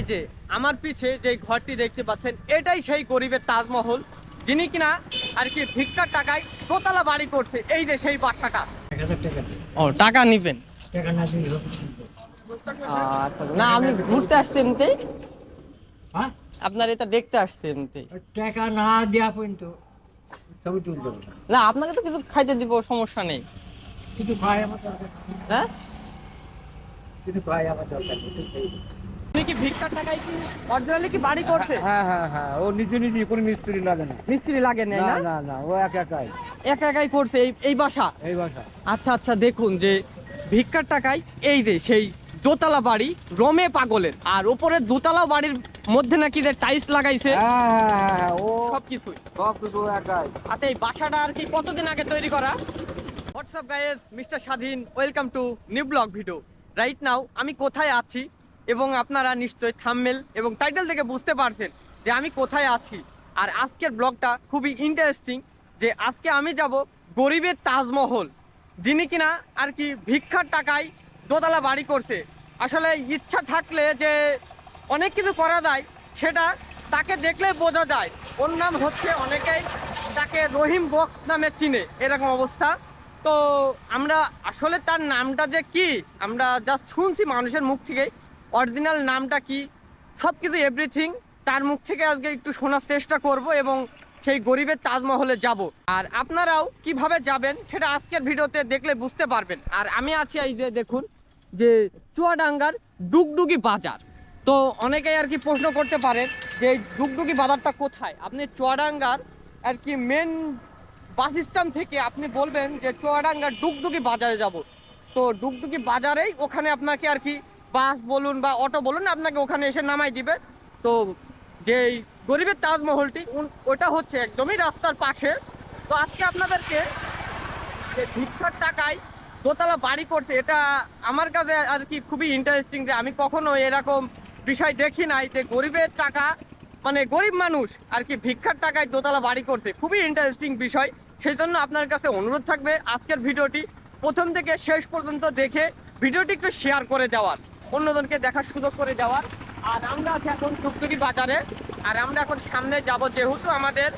এই যে আমার পিছে যে ঘরটি দেখতে পাচ্ছেন এটাই সেই গরিবের তাজমহল যিনি কিনা আর কি ভিক্ষার টাকায় দোতলা বাড়ি করছে। এই যে সেই বাসাটা। টাকা ও টাকা নিবেন? টাকা না হবে আচ্ছা না আমি ঘুরতে আসছি এমনিতে। হ্যাঁ? আপনার এটা দেখতে আসছি এমনিতে। টাকা না দেওয়া পর্যন্ত ছবি তুলতে না। আপনাকে তো কিছু খাইতে দিব সমস্যা নেই। কিছু খাই আমার হ্যাঁ? কিছু খাই আমার দরকার। আপনি কি ভিক্ষার টাকায় কি অরিজিনালি কি বাড়ি করছে? হ্যাঁ হ্যাঁ হ্যাঁ ও নিজে নিজে কোনো মিস্ত্রি লাগে না। মিস্ত্রি লাগে না না না? না ও এক একাই। একা একাই করছে এই এই বাসা? এই বাসা। আচ্ছা আচ্ছা দেখুন যে ভিক্ষার টাকায় এই যে সেই দোতলা বাড়ি রমে পাগলের আর ওপরে দোতলা বাড়ির মধ্যে নাকি যে টাইলস লাগাইছে। হ্যাঁ হ্যাঁ হ্যাঁ ও সব কিছুই। সব কিছু একাই। আচ্ছা এই বাসাটা আর কি কতদিন আগে তৈরি করা? What's up guys mister Swadhin welcome to new blog video right now আমি কোথায় আছি? এবং আপনারা নিশ্চয়ই থামমেল এবং টাইটেল থেকে বুঝতে পারছেন যে আমি কোথায় আছি। আর আজকের ব্লগটা খুবই ইন্টারেস্টিং যে আজকে আমি যাব গরিবের তাজমহল, যিনি কিনা আর কি ভিক্ষার টাকায় দোতলা বাড়ি করছে। আসলে ইচ্ছা থাকলে যে অনেক কিছু করা যায়, সেটা তাকে দেখলে বোঝা যায়। ওর নাম হচ্ছে অনেকেই তাকে রহিম বক্স নামে চিনে, এরকম অবস্থা। তো আমরা আসলে তার নামটা যে কি, আমরা জাস্ট শুনছি মানুষের মুখ থেকেই। অরিজিনাল নামটা কি? সব কিছু এভরিথিং তার মুখ থেকে আজকে একটু শোনার চেষ্টা করব এবং সেই গরিবের তাজমহলে যাব। আর আপনারাও কীভাবে যাবেন সেটা আজকের ভিডিওতে দেখলে বুঝতে পারবেন। আর আমি আছি এই যে দেখুন, যে চুয়াডাঙ্গার ডুগডুগি বাজার। তো অনেকেই আর কি প্রশ্ন করতে পারেন যে এই ডুগডুগি বাজারটা কোথায়? আপনি চুয়াডাঙ্গার আর কি মেন বাস স্ট্যান্ড থেকে আপনি বলবেন যে চুয়াডাঙ্গার ডুগডুগি বাজারে যাব। তো ডুগডুগি বাজারেই ওখানে আপনাকে আর কি বাস বলুন বা অটো বলুন, আপনাকে ওখানে এসে নামাই দিবে। তো যেই গরিবের তাজমহলটি ওটা হচ্ছে একদমই রাস্তার পাশে। তো আজকে আপনাদেরকে যে ভিক্ষার টাকায় দোতলা বাড়ি করছে, এটা আমার কাছে আর কি খুবই ইন্টারেস্টিং যে আমি কখনো এরকম বিষয় দেখি নাই যে গরিবের টাকা মানে গরিব মানুষ আর কি ভিক্ষার টাকায় দোতলা বাড়ি করছে। খুবই ইন্টারেস্টিং বিষয়। সেই জন্য আপনার কাছে অনুরোধ থাকবে আজকের ভিডিওটি প্রথম থেকে শেষ পর্যন্ত দেখে ভিডিওটি একটু শেয়ার করে যাওয়ার অন্যজনকে দেখার সুযোগ করে যাওয়ার আর আমরা আছি এখন টুকটুকি বাজারে। আর আমরা এখন সামনে যাব যেহেতু আমাদের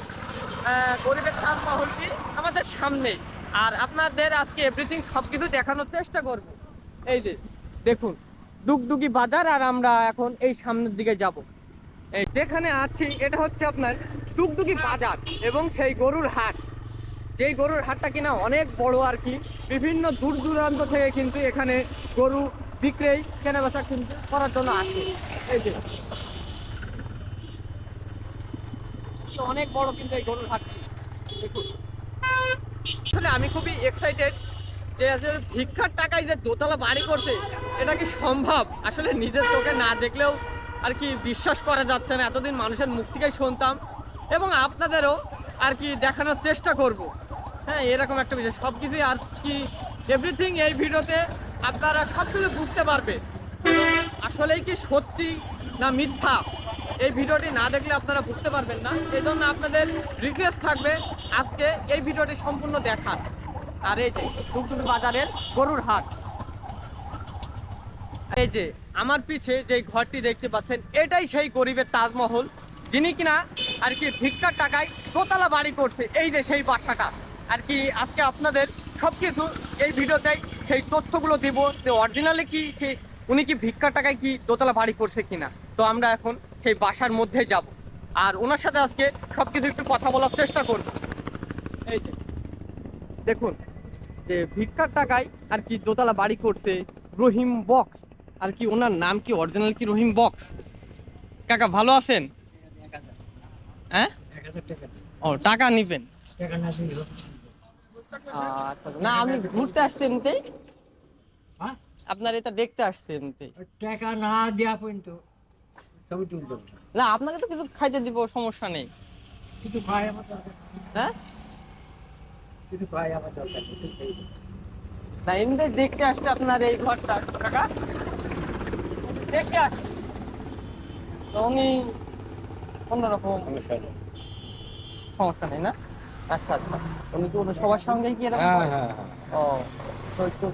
গরিবের তাজমহলটি আমাদের সামনে। আর আপনাদের আজকে এভরিথিং সব কিছু দেখানোর চেষ্টা করব। এই যে, দেখুন, ডুগডুগি বাজার আর আমরা এখন এই সামনের দিকে যাব। এই যেখানে আছি, এটা হচ্ছে আপনার ডুগডুগি বাজার এবং সেই গরুর হাট। যেই গরুর হাটটা কিনা অনেক বড় আর কি। বিভিন্ন দূর দূরান্ত থেকে কিন্তু এখানে গরু বিক্রয় কেনাবেচা কিন্তু করার জন্য আসে। এই যে। অনেক বড় কিন্তু এই হাটটি। দেখুন। আসলে আমি খুবই এক্সাইটেড যে আসলে ভিক্ষার টাকায় যে দোতলা বাড়ি করছে, এটা কি সম্ভব? আসলে নিজের চোখে না দেখলেও আর কি বিশ্বাস করা যাচ্ছে না। এতদিন মানুষের মুখ থেকেই শুনতাম এবং আপনাদেরও আর কি দেখানোর চেষ্টা করব। হ্যাঁ এরকম একটা বিষয়। সব কিছুই আর কি এভরিথিং এই ভিডিওতে আপনারা সব কিছু বুঝতে পারবে। আসলেই কি সত্যি না মিথ্যা? এই ভিডিওটি না দেখলে আপনারা বুঝতে পারবেন না। এই জন্য আপনাদের রিকোয়েস্ট থাকবে আজকে এই ভিডিওটি সম্পূর্ণ দেখার। আর এই যে টুকটুকি বাজারের গরুর হাট। এই যে, আমার পিছে যে ঘরটি দেখতে পাচ্ছেন, এটাই সেই গরিবের তাজমহল। যিনি কিনা আর কি ভিক্ষার টাকায় দোতলা বাড়ি করছে, এই যে সেই বাসাটা। আর কি আজকে আপনাদের সব কিছু এই ভিডিওতে সেই তথ্যগুলো দিব যে অরিজিনালি কি সে উনি কি ভিক্ষার টাকায় কি দোতলা বাড়ি করছে কিনা। তো আমরা এখন সেই বাসার মধ্যে যাব। আর ওনার সাথে আজকে সব কিছু একটু কথা বলার চেষ্টা করব। এই যে দেখুন যে ভিক্ষার টাকায় আর কি দোতলা বাড়ি করছে রহিম বক্স। আর কি ওনার নাম কি অরিজিনাল কি রহিম বক্স? কাকা ভালো আছেন? হ্যাঁ? ও টাকা নিবেন। আচ্ছা না আমি ঘুরতে আসছি এমনিতেই। হ্যাঁ? আপনার এটা দেখতে আসছি এমনিতেই। টাকা না দেওয়া পর্যন্ত ছবি তুলতে না আপনাকে তো কিছু খাইতে দিব সমস্যা নেই। কিছু খাই আমার হ্যাঁ? কিছু খাই আমার দরকার। না এমনি দেখতে আসছে আপনার এই ঘরটা কাকা। দেখতে আসছে। তো উনি অন্যরকম সমস্যা নেই না? আচ্ছা আচ্ছা। উনি কি ওদের সবার সঙ্গে কি এরকম হ্যাঁ হ্যাঁ? হ্যাঁ ও তো একটু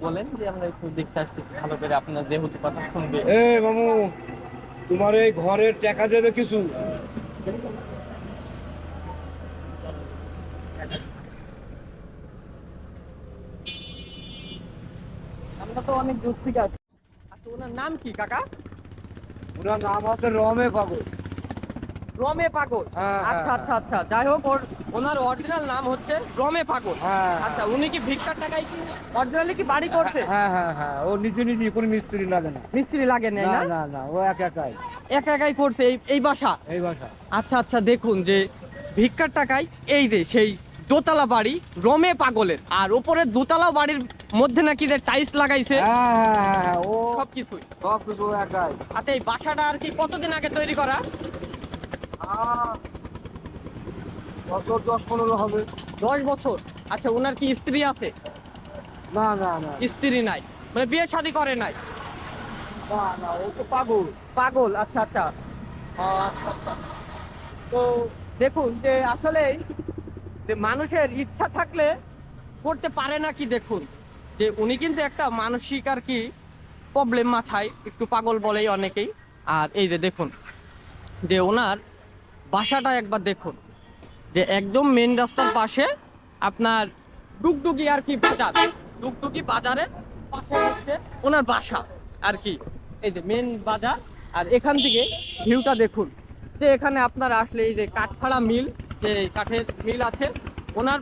বলেন যে আমরা একটু দেখতে আসছি ভালো করে আপনার দেহতু কথা শুনবে। এ মামু তোমার এই ঘরের টাকা দেবে কিছু? আমরা তো অনেক দূর থেকে আছি আচ্ছা ওনার নাম কি কাকা? ওনার নাম হচ্ছে রমে পাগল রমে পাগল। হ্যাঁ, হ্যাঁ, আচ্ছা আচ্ছা আচ্ছা যাই হোক ওর ওনার অরিজিনাল নাম হচ্ছে রমে পাগল। হ্যাঁ। আচ্ছা উনি কি ভিক্ষার টাকায় কি অরিজিনালি কি বাড়ি করছে? হ্যাঁ হ্যাঁ হ্যাঁ ও নিজে নিজে কোনো মিস্ত্রি লাগে না। মিস্ত্রি লাগে না না? না ও একা একাই। একা একাই করছে এই এই বাসা? এই বাসা। আচ্ছা আচ্ছা দেখুন যে ভিক্ষার টাকায় এই যে সেই দোতলা বাড়ি রমে পাগলের আর ওপরে দোতলা বাড়ির মধ্যে নাকি যে টাইলস লাগাইছে হ্যাঁ হ্যাঁ হ্যাঁ ও সব কিছুই সব কিছু একাই। আচ্ছা এই বাসাটা আর কি কতদিন আগে তৈরি করা? দশ পনেরো হবে দশ বছর? আচ্ছা ওনার কি স্ত্রী আছে? না না না। স্ত্রী নাই। মানে বিয়ে শাদী করে নাই? না না ও তো পাগল। পাগল আচ্ছা আচ্ছা। আচ্ছা, আচ্ছা। তো দেখুন যে আসলে যে মানুষের ইচ্ছা থাকলে করতে পারে না কি দেখুন? যে উনি কিন্তু একটা মানসিক আর কি প্রবলেম মাথায়। একটু পাগল বলেই অনেকেই। আর এই যে দেখুন যে ওনার বাসাটা একবার দেখুন। যে একদম মেন রাস্তার পাশে আপনার ডুগডুগি আর কি বাজার। ডুগডুগি বাজারের পাশে হচ্ছে ওনার বাসা আর কি। এই যে মেন বাজার। আর এখান থেকে ভিউটা দেখুন। যে এখানে আপনার আসলে এই যে কাঠফাড়া মিল, যে কাঠের মিল আছে, ওনার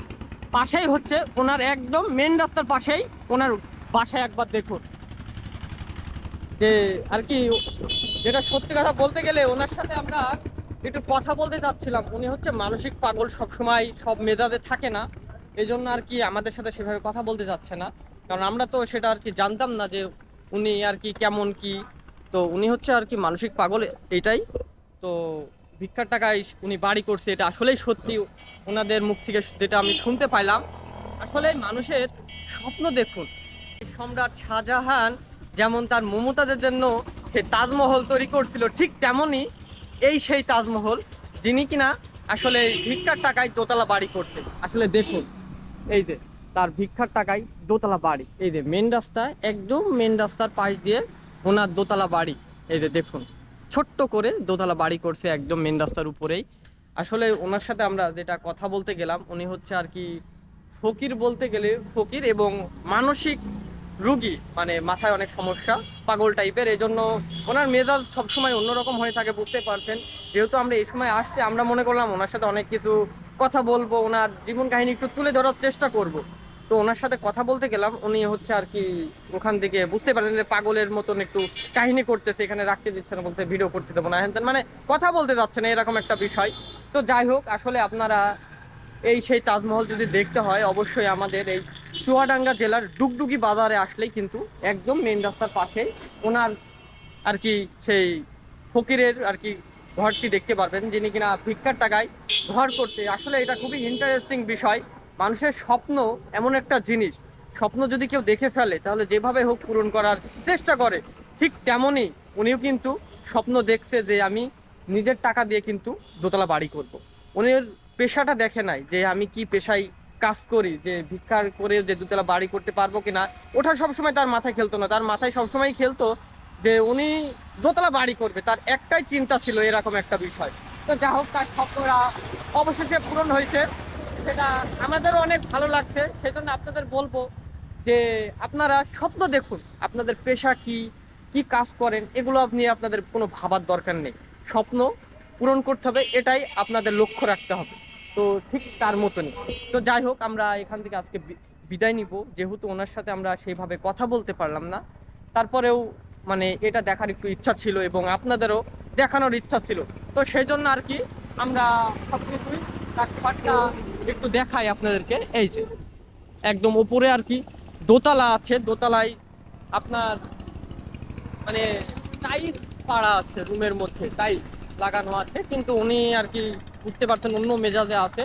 পাশেই হচ্ছে, ওনার একদম মেন রাস্তার পাশেই ওনার বাসায় একবার দেখুন। যে আর কি, যেটা সত্যি কথা বলতে গেলে ওনার সাথে আমরা একটু কথা বলতে চাচ্ছিলাম। উনি হচ্ছে মানসিক পাগল সব সময় সব মেজাজে থাকে না। এই জন্য আর কি আমাদের সাথে সেভাবে কথা বলতে চাচ্ছে না। কারণ আমরা তো সেটা আর কি জানতাম না যে উনি আর কি কেমন কি। তো উনি হচ্ছে আর কি মানসিক পাগল, এটাই। তো ভিক্ষার টাকায় উনি বাড়ি করছে, এটা আসলেই সত্যি। ওনাদের মুখ থেকে যেটা আমি শুনতে পাইলাম, আসলে মানুষের স্বপ্ন দেখুন। সম্রাট শাহজাহান যেমন তার মমতাজের জন্য সে তাজমহল তৈরি করছিল, ঠিক তেমনই এই সেই তাজমহল, যিনি কিনা আসলে ভিক্ষার টাকায় দোতলা বাড়ি করছে। আসলে দেখুন, এই যে তার ভিক্ষার টাকায় দোতলা বাড়ি। এই যে মেন রাস্তা, একদম মেন রাস্তার পাশ দিয়ে ওনার দোতলা বাড়ি। এই যে দেখুন, ছোট্ট করে দোতলা বাড়ি করছে একদম মেন রাস্তার উপরেই। আসলে ওনার সাথে আমরা যেটা কথা বলতে গেলাম, উনি হচ্ছে আর কি ফকির বলতে গেলে ফকির এবং মানসিক রুগী মানে মাথায় অনেক সমস্যা, পাগল টাইপের এই জন্য ওনার মেজাজ সবসময় অন্যরকম হয়ে থাকে, বুঝতে পারছেন। যেহেতু আমরা এই সময় আসছি, আমরা মনে করলাম ওনার সাথে অনেক কিছু কথা বলব, ওনার জীবন কাহিনী একটু তুলে ধরার চেষ্টা করব। তো ওনার সাথে কথা বলতে গেলাম, উনি হচ্ছে আর কি ওখান থেকে বুঝতে পারেন যে পাগলের মতন একটু কাহিনী করতেছে, এখানে রাখতে দিচ্ছে না বলতে ভিডিও করতে দেবো না। হ্যান মানে কথা বলতে যাচ্ছে না, এরকম একটা বিষয়। তো যাই হোক, আসলে আপনারা এই সেই তাজমহল যদি দেখতে হয়, অবশ্যই আমাদের এই চুয়াডাঙ্গা জেলার ডুগডুগি বাজারে আসলেই কিন্তু একদম মেন রাস্তার পাশেই ওনার আর কি সেই ফকিরের আর কি ঘরটি দেখতে পারবেন, যিনি কিনা ভিক্ষার টাকায় ঘর করতে। আসলে এটা খুবই ইন্টারেস্টিং বিষয়। মানুষের স্বপ্ন এমন একটা জিনিস। স্বপ্ন যদি কেউ দেখে ফেলে, তাহলে যেভাবে হোক পূরণ করার চেষ্টা করে। ঠিক তেমনই উনিও কিন্তু স্বপ্ন দেখছে যে আমি নিজের টাকা দিয়ে কিন্তু দোতলা বাড়ি করব। উনির পেশাটা দেখে নাই যে আমি কি পেশায় কাজ করি, যে ভিক্ষার করে যে দুতলা বাড়ি করতে পারব কিনা, ওটা সবসময় তার মাথায় খেলতো না। তার মাথায় সবসময় খেলতো যে উনি দোতলা বাড়ি করবে, তার একটাই চিন্তা ছিল এরকম একটা বিষয়। তো যা হোক, তার স্বপ্নরা অবশেষে পূরণ হয়েছে। সেটা আমাদেরও অনেক ভালো লাগছে। সেই জন্য আপনাদের বলব যে আপনারা স্বপ্ন দেখুন, আপনাদের পেশা কি কি কাজ করেন, এগুলো আপনি আপনাদের কোনো ভাবার দরকার নেই। স্বপ্ন পূরণ করতে হবে, এটাই আপনাদের লক্ষ্য রাখতে হবে। তো ঠিক তার মতনই। তো যাই হোক, আমরা এখান থেকে আজকে বিদায় নিব। যেহেতু ওনার সাথে আমরা সেইভাবে কথা বলতে পারলাম না, তারপরেও মানে এটা দেখার একটু ইচ্ছা ছিল এবং আপনাদেরও দেখানোর ইচ্ছা ছিল। তো সেই জন্য আর কি আমরা সব কিছুই একটু দেখাই আপনাদেরকে। এই যে, একদম উপরে আর কি দোতলা আছে। দোতলায় আপনার মানে টাইলস পাড়া আছে রুমের মধ্যে, টাইলস লাগানো আছে। কিন্তু উনি আর কি বুঝতে পারছেন, অন্য মেজাজে আছে।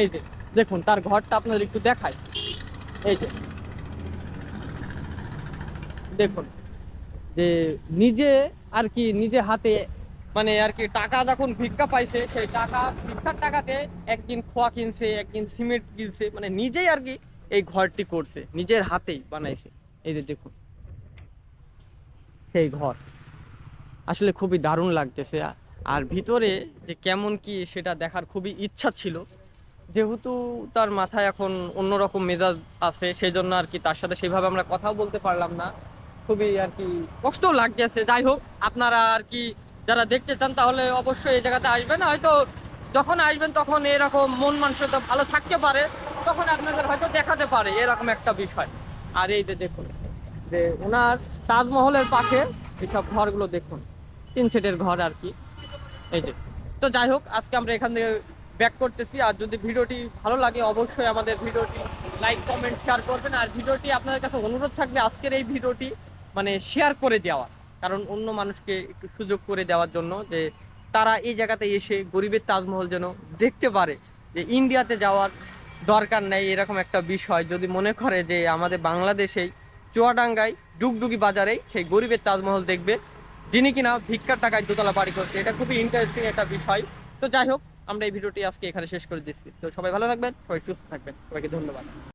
এই যে, দেখুন, তার ঘরটা আপনাদের একটু দেখাই। এই যে, দেখুন, যে নিজে আর কি নিজে হাতে মানে আর কি টাকা যখন ভিক্ষা পাইছে, সেই টাকা, ভিক্ষার টাকাতে একদিন খোয়া কিনছে, একদিন সিমেন্ট কিনছে মানে নিজেই আর কি এই ঘরটি করছে, নিজের হাতেই বানাইছে। এই যে দেখুন, সেই ঘর। আসলে খুবই দারুণ লাগতেছে আর ভিতরে যে কেমন কি সেটা দেখার খুবই ইচ্ছা ছিল। যেহেতু তার মাথায় এখন অন্যরকম মেজাজ আছে সেই জন্য আর কি তার সাথে সেভাবে আমরা কথাও বলতে পারলাম না। খুবই আর কি কষ্ট লাগতেছে। যাই হোক, আপনারা আর কি যারা দেখতে চান তাহলে অবশ্যই এই জায়গাতে আসবেন। হয়তো যখন আসবেন তখন এরকম মন মানসিকতা ভালো থাকতে পারে, তখন আপনাদের হয়তো দেখাতে পারে এরকম একটা বিষয়। আর এই যে দেখুন, যে ওনার তাজমহলের পাশে এইসব ঘরগুলো দেখুন তিন সেটের ঘর আর কি। এই যে। তো যাই হোক, আজকে আমরা এখান থেকে ব্যাক করতেছি। আর যদি ভিডিওটি ভালো লাগে, অবশ্যই আমাদের ভিডিওটি লাইক কমেন্ট শেয়ার করবেন। আর ভিডিওটি আপনাদের কাছে অনুরোধ থাকবে আজকের এই ভিডিওটি মানে শেয়ার করে দেওয়া কারণ অন্য মানুষকে একটু সুযোগ করে দেওয়ার জন্য যে তারা এই জায়গাতে এসে গরিবের তাজমহল যেন দেখতে পারে যে ইন্ডিয়াতে যাওয়ার দরকার নেই এরকম একটা বিষয়। যদি মনে করে যে আমাদের বাংলাদেশেই চুয়াডাঙ্গায় ডুগডুগি বাজারেই সেই গরিবের তাজমহল দেখবে যিনি কিনা ভিক্ষার টাকায় দোতলা বাড়ি করছে, এটা খুবই ইন্টারেস্টিং একটা বিষয়। তো যাই হোক, আমরা এই ভিডিওটি আজকে এখানে শেষ করে দিচ্ছি। তো সবাই ভালো থাকবেন, সবাই সুস্থ থাকবেন। সবাইকে ধন্যবাদ।